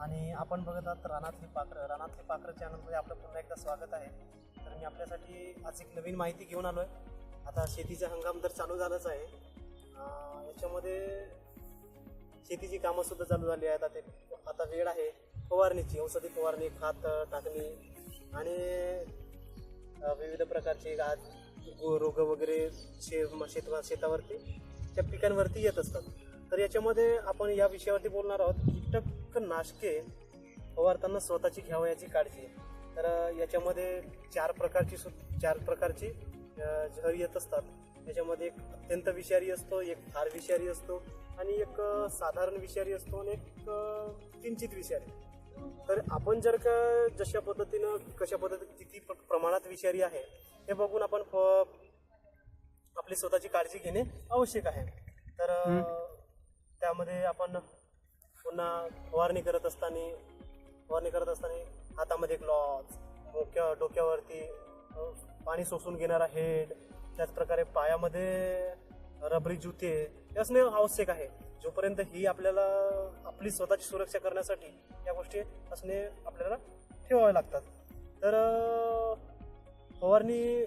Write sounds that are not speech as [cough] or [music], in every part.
आणि आपण बघत आहात रानातली पाखरं रानातली पाखरं चॅनलमध्ये आपलं पुन्हा एकदा स्वागत आहे. तर मी आपल्यासाठी आज एक नवीन माहिती घेऊन आलो आहे आता शेतीचा हंगाम तर चालू झालाच आहे. याच्यामध्ये शेतीची कामं सुद्धा चालू झाली आहेत. आता ते आता वेळ आहे फवारणीची. औषधी फवारणी खात टाकणी आणि विविध प्रकारचे गाज रोग वगैरे शे शेत शेतावरती त्या पिकांवरती येत असतात. तर याच्यामध्ये आपण या विषयावरती बोलणार आहोत. कीटकनाशके फवारताना स्वतःची घ्यावयाची काळजी तर याच्यामध्ये चार प्रकारची सु चार प्रकारची झर येत असतात. याच्यामध्ये एक अत्यंत विषारी असतो एक फार विषारी असतो आणि एक साधारण विषारी असतो आणि एक किंचित विषारी. तर आपण जर का जशा पद्धतीनं कशा पद्धतीने किती प्र- प्रमाणात विषारी आहे हे बघून आपण आपली स्वतःची काळजी घेणे आवश्यक आहे. तर त्यामध्ये आपण पुन्हा फवारणी करत असताना फवारणी करत असताना हातामध्ये ग्लॉज डोक्या डोक्यावरती पाणी सोसून घेणारा हेड त्याचप्रकारे पायामध्ये रबरी जुते हे असणे आवश्यक आहे. जोपर्यंत ही आपल्याला आपली स्वतःची सुरक्षा करण्यासाठी या गोष्टी असणे आपल्याला ठेवाव्या लागतात. तर फवारणी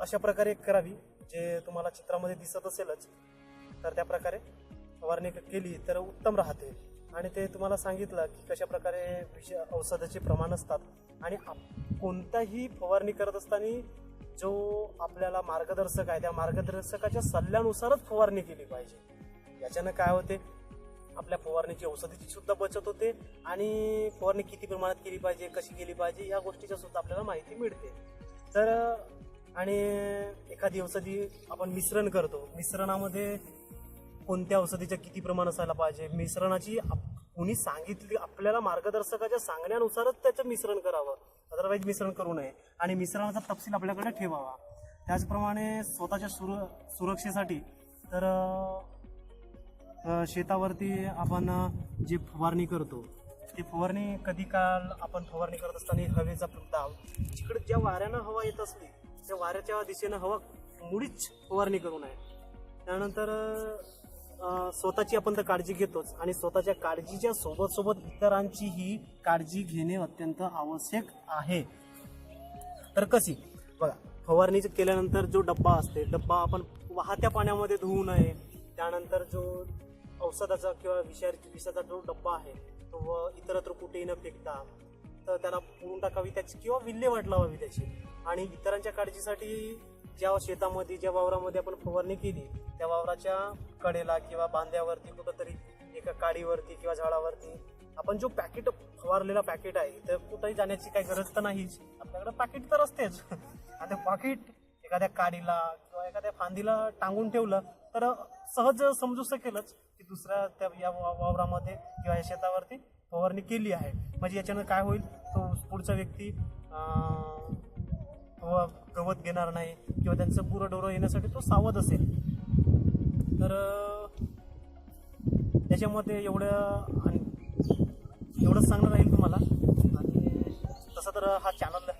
अशा प्रकारे करावी जे तुम्हाला चित्रामध्ये दिसत असेलच तर त्या प्रकारे फवारणी केली तर उत्तम राहते. आणि ते तुम्हाला सांगितलं की कशा प्रकारे विष औषधाचे प्रमाण असतात. आणि आप- कोणताही फवारणी करत असताना जो आपल्याला मार्गदर्शक आहे त्या मार्गदर्शकाच्या सल्ल्यानुसारच फवारणी केली पाहिजे. याच्यानं काय होते? आपल्या फवारणीची औषधीची सुद्धा बचत होते आणि फवारणी किती प्रमाणात केली पाहिजे कशी केली पाहिजे या गोष्टीच्या सुद्धा आपल्याला माहिती मिळते. तर आणि एखादी औषधी आपण मिश्रण करतो. मिश्रणामध्ये कोणत्या औषधीच्या किती प्रमाण असायला पाहिजे? मिश्रणाची आप- सांगितली आपल्याला मार्गदर्शकाच्या सांगण्यानुसारच त्याचं मिश्रण करावं. अदरवाईज मिश्रण करू नये. आणि मिश्रणाचा तपशील आपल्याकडे ठेवावा. त्याचप्रमाणे स्वतःच्या सुर सुरक्षेसाठी तर शेतावरती आपण जे फवारणी करतो ती फवारणी कधी काल आपण फवारणी करत असताना हवेचा दाब जिकडे ज्या वाऱ्यानं हवा येत असली त्या वाऱ्याच्या दिशेनं हवा मुळीच फवारणी करू नये. त्यानंतर स्वतःची आपण तर काळजी घेतोच. आणि स्वतःच्या काळजीच्या सोबत सोबत इतरांचीही काळजी घेणे अत्यंत आवश्यक आहे. तर कशी? बघा फवारणी केल्यानंतर जो डब्बा असते डब्बा आपण वाहत्या पाण्यामध्ये धुवू नये. त्यानंतर जो औषधाचा किंवा विषार विषाचा जो डब्बा आहे तो व इतरत्र कुठेही न फेकता तर त्याला पुरून टाकावी त्याची किंवा विल्हेवाट लावावी त्याची. आणि इतरांच्या काळजीसाठी ज्या शेतामध्ये ज्या वावरामध्ये आपण फवारणी केली त्या वावराच्या कडेला किंवा बांध्यावरती कुठंतरी एका काडीवरती किंवा झाडावरती आपण जो पॅकेट फवारलेला पॅकेट आहे तर कुठेही जाण्याची काही गरज तर नाहीच. आपल्याकडे पॅकेट तर असतेच. [laughs] आणि ते एखाद्या काडीला किंवा एखाद्या फांदीला टांगून ठेवलं तर सहज समजू केलंच की दुसऱ्या त्या या वा- वावरामध्ये किंवा या शेतावरती फवारणी केली आहे. म्हणजे याच्यानं काय होईल? तो पुढचा व्यक्ती गवत घेणार नाही किंवा त्यांचं गुरं डोरं येण्यासाठी तो सावध असेल. तर त्याच्यामध्ये एवढं आणि एवढंच सांगणं राहील तुम्हाला. आणि तसं तर हा चॅनल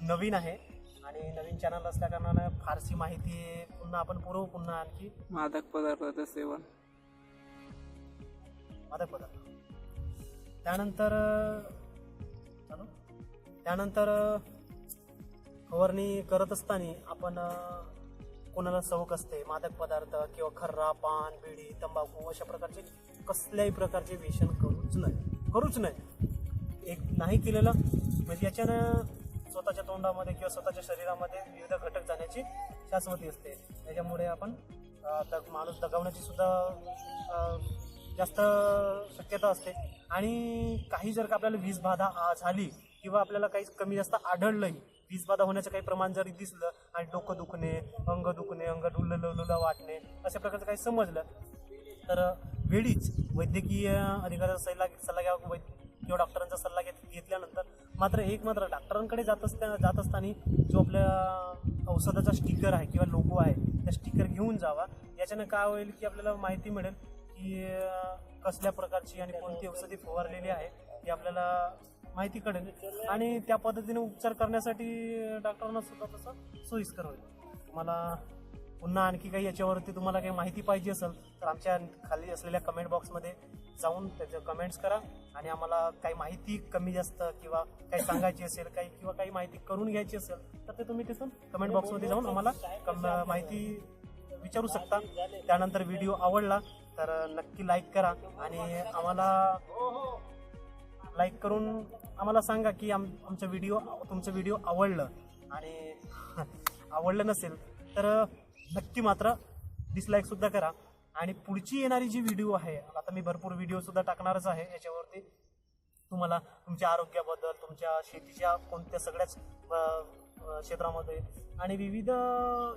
नवीन आहे आणि नवीन चॅनल असल्या कारणानं फारशी माहिती पुन्हा आपण पुरवू पुन्हा आणखी. मादक पदार्थाचं सेवन. मादक पदार्थ. त्यानंतर चालू. त्यानंतर फवारणी करत असताना आपण कोणाला सवक असते मादक पदार्थ किंवा खर्रा पान बिडी तंबाखू अशा प्रकारचे कसल्याही प्रकारचे व्यसन करूच नाही करूच नाही एक नाही केलेलं म्हणजे याच्यानं स्वतःच्या तोंडामध्ये किंवा स्वतःच्या शरीरामध्ये विविध घटक जाण्याची शाश्वती असते. त्याच्यामुळे आपण दग माणूस दगावण्याची सुद्धा जास्त शक्यता असते. आणि काही जर का आपल्याला वीज बाधा झाली किंवा आपल्याला काही कमी जास्त आढळलंही वीज बाधा होण्याचं काही प्रमाण जरी दिसलं आणि डोकं दुखणे अंग दुखणे अंग डुल्ल वाटणे अशा प्रकारचं काही समजलं तर वेळीच वैद्यकीय अधिकाऱ्याचा सल्ला सल्ला घ्यावा वैद किंवा डॉक्टरांचा सल्ला घेत घेतल्यानंतर मात्र एक मात्र डॉक्टरांकडे जात असता जात असताना जो आपल्या औषधाचा स्टिकर आहे किंवा लोगो आहे त्या स्टिकर घेऊन जावा. याच्यानं काय होईल की आपल्याला माहिती मिळेल की कसल्या प्रकारची आणि कोणती औषधी फवारलेली आहे ही आपल्याला माहिती कळेल आणि त्या पद्धतीने उपचार करण्यासाठी डॉक्टरांना सुद्धा तसं सोयीस्कर होईल. तुम्हाला पुन्हा आणखी काही याच्यावरती तुम्हाला काही माहिती पाहिजे असेल तर आमच्या खाली असलेल्या कमेंट बॉक्समध्ये जाऊन त्याचं कमेंट्स करा. आणि आम्हाला काही माहिती कमी जास्त किंवा काही सांगायची असेल काही किंवा काही माहिती करून घ्यायची असेल तर ते तुम्ही तिथून कमेंट बॉक्समध्ये जाऊन आम्हाला कम- माहिती विचारू शकता. त्यानंतर व्हिडिओ आवडला तर नक्की लाईक करा. आणि आम्हाला लाईक करून आम्हाला सांगा की आम आमचं व्हिडिओ तुमचं व्हिडिओ आवडलं. आणि [laughs] आवडलं नसेल तर नक्की मात्र डिसलाईक सुद्धा करा. आणि पुढची येणारी जी व्हिडिओ आहे आता मी भरपूर व्हिडिओ सुद्धा टाकणारच आहे याच्यावरती. तुम्हाला तुमच्या आरोग्याबद्दल तुमच्या शेतीच्या कोणत्या सगळ्याच क्षेत्रामध्ये आणि विविध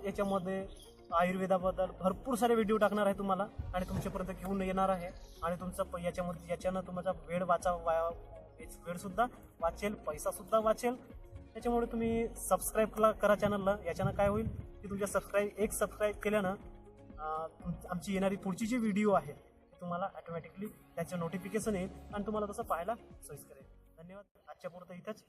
याच्यामध्ये आयुर्वेदाबद्दल भरपूर सारे व्हिडिओ टाकणार आहे तुम्हाला. आणि तुमच्यापर्यंत घेऊन येणार आहे. आणि तुमचं प- याच्यामध्ये याच्यानं तुमचा वेळ वाचा वा वेळसुद्धा वाचेल पैसासुद्धा वाचेल. त्याच्यामुळे तुम्ही सबस्क्राईब करा चॅनलला याच्यानं काय होईल की तुमच्या सबस्क्राईब एक सबस्क्राईब केल्यानं तुम- आमची येणारी पुढची जी व्हिडिओ आहे तुम्हाला ऑटोमॅटिकली त्याचं नोटिफिकेशन येईल आणि तुम्हाला तसं पाहायला सोयीस्कर येईल. धन्यवाद. आजच्या पुरतं इथंच.